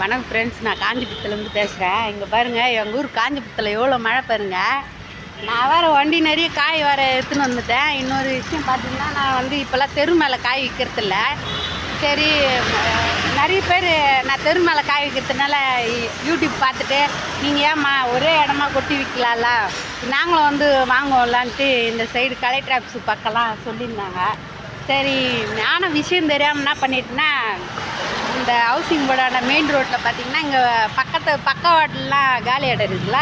வணக்கம் ஃப்ரெண்ட்ஸ் நான் காஞ்சிபுரத்துலேருந்து பேசுகிறேன். இங்கே பாருங்கள் எங்கள் ஊர் காஞ்சிபுரத்தில் எவ்வளோ மழை பாருங்கள் நான் வேறு வண்டி நிறைய காய் வேறு எடுத்துன்னு வந்துட்டேன். இன்னொரு விஷயம் பார்த்தீங்கன்னா நான் வந்து இப்போல்லாம் தெரு மேலே காய் விற்கிறதில்ல. சரி நிறைய பேர் நான் தெரு மேலே காய் விற்கிறதுனால யூடியூப் பார்த்துட்டு நீங்கள் ஏம்மா ஒரே இடமா கொட்டி விற்கலாம்ல? நாங்களும் வந்து வாங்குவோம்லான்ட்டு இந்த சைடு கலெக்டர் ஆஃபீஸ் பக்கம்லாம் சொல்லியிருந்தாங்க. சரி நானும் விஷயம் தெரியாமல் என்ன பண்ணிட்டேன்னா இந்த ஹவுசிங் போர்டான மெயின் ரோட்டில் பார்த்தீங்கன்னா இங்கே பக்கத்து பக்கவாட்டிலாம் காலி இடம் இருக்குல்ல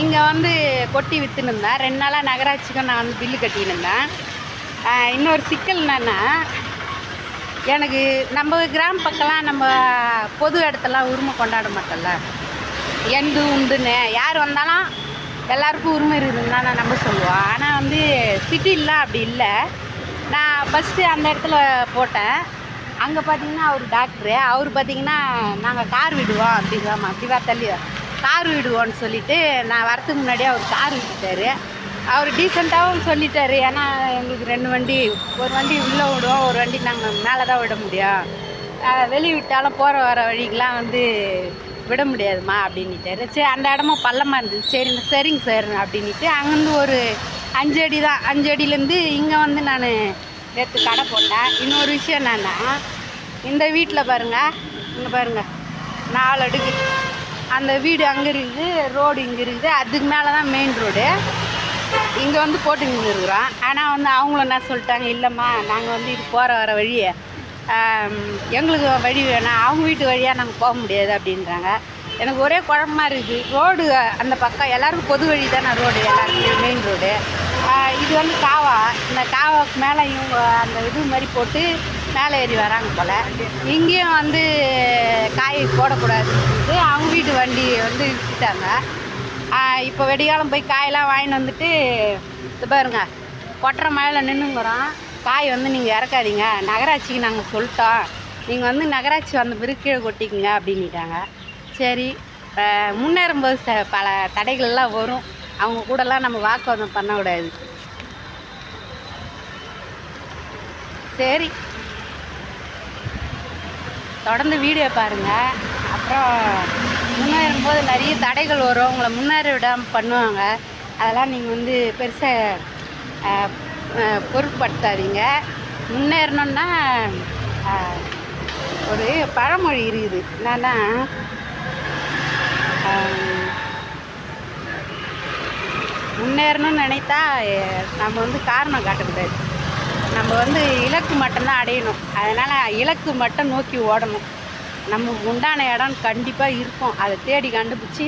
இங்கே வந்து கொட்டி விற்றுன்னு இருந்தேன். ரெண்டு நாளாக நகராட்சிக்கும் நான் வந்து பில்லு கட்டின்னு இருந்தேன். இன்னொரு சிக்கல் என்னென்னா எனக்கு நம்ம கிராம பக்கம்லாம் நம்ம பொது இடத்தெல்லாம் உரிமை கொண்டாட மாட்டோம்ல? எந்து உண்டுன்னு யார் வந்தாலும் எல்லாருக்கும் உரிமை இருக்குதுன்னு தான் நான் நம்ப சொல்லுவோம் ஆனால் வந்து சிட்டிலாம் அப்படி இல்லை. நான் ஃபஸ்ட்டு அந்த இடத்துல போட்டேன். அங்கே பார்த்தீங்கன்னா அவர் டாக்டரு அவர் பார்த்தீங்கன்னா நாங்கள் கார் விடுவோம் அப்படிங்காமா அப்படி வா தள்ளி கார் விடுவோன்னு சொல்லிவிட்டு நான் வரத்துக்கு முன்னாடியே அவர் கார் விட்டுட்டாரு. அவர் டீசெண்டாகவும் சொல்லிட்டார். ஏன்னா எங்களுக்கு ரெண்டு வண்டி ஒரு வண்டி உள்ளே விடுவோம் ஒரு வண்டி நாங்கள் மேலே தான் விட முடியும். வெளியே விட்டாலும் போகிற வர வழிக்கெலாம் வந்து விட முடியாதும்மா அப்படின்னுட்டாரு. சரி அந்த இடமும் பள்ளமாக இருந்தது. சரி சரிங்க சார் அப்படின்ட்டு அங்கேருந்து ஒரு அஞ்சு அடி தான். அஞ்சு அடியிலேருந்து இங்கே வந்து நான் நேற்று கடை போட்டேன். இன்னொரு விஷயம் என்னென்னா இந்த வீட்டில் பாருங்கள் இங்கே பாருங்கள் நாலு அடுக்கு. அந்த வீடு அங்கே இருக்குது ரோடு இங்கே இருக்குது. அதுக்கு மேலே தான் மெயின் ரோடு இங்கே வந்து போட்டுக்கிட்டு இருக்கிறோம் ஆனால் வந்து அவங்களும் என்ன சொல்லிட்டாங்க இல்லைம்மா நாங்கள் வந்து இது போகிற வர வழியை எங்களுக்கு வழி வேணாம். அவங்க வீட்டு வழியாக நாங்கள் போக முடியாது அப்படின்றாங்க. எனக்கு ஒரே குழம்பமா இருக்குது ரோடு அந்த பக்கம் எல்லாருக்கும் பொது வழி தானே ரோடு எல்லாருக்குமே மெயின் ரோடு இது வந்து காவா. இந்த காவாக்கு மேலே இவங்க அந்த இது மாதிரி போட்டு மேலே ஏறி வராங்க போல். இங்கேயும் வந்து காய் போடக்கூடாது அவங்க வீட்டு வண்டி வந்து விட்டுட்டாங்க இப்போ வெடிகாலம் போய் காயெல்லாம் வாங்கிட்டு வந்துட்டு இது பாருங்க கொட்டுற மழையில் நின்றுங்கிறோம் காய் வந்து நீங்கள் இறக்காதீங்க. நகராட்சிக்கு நாங்கள் சொல்லிட்டோம். நீங்கள் வந்து நகராட்சி வந்த பிறகு கீழே கொட்டிக்குங்க அப்படின்னுட்டாங்க. சரி முன்னேறும்போது பல தடைகள்லாம் வரும். அவங்க கூடலாம் நம்ம வாக்குவாதம் பண்ணக்கூடாது சரி. தொடர்ந்து வீடியோ பாருங்கள் அப்புறம் முன்னேறும் போது நிறைய தடைகள் வரும். உங்களை முன்னேற விடாமல் பண்ணுவாங்க. அதெல்லாம் நீங்கள் வந்து பெருசாக பொருட்படுத்தாதீங்க. முன்னேறணுன்னா ஒரு பழமொழி இருக்குது. என்னன்னா முன்னேறணும்னு நினைத்தா நம்ம வந்து காரணம் காட்டக்கூடாது நம்ம வந்து இலக்கு மட்டும்தான் அடையணும். அதனால் இலக்கு மட்டும் நோக்கி ஓடணும். நமக்கு உண்டான இடம் கண்டிப்பாக இருக்கும். அதை தேடி கண்டுபிடிச்சி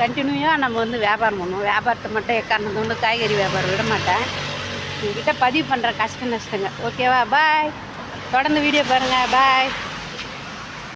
கண்டினியூவாக நம்ம வந்து வியாபாரம் பண்ணுவோம். வியாபாரத்தை மட்டும் எக்காரணத்தை கொண்டு காய்கறி வியாபாரம் விட மாட்டேன். உங்ககிட்ட பதிவு பண்ணுற கஷ்ட நஷ்டங்க. ஓகேவா? பாய். தொடர்ந்து வீடியோ பாருங்கள் பாய்.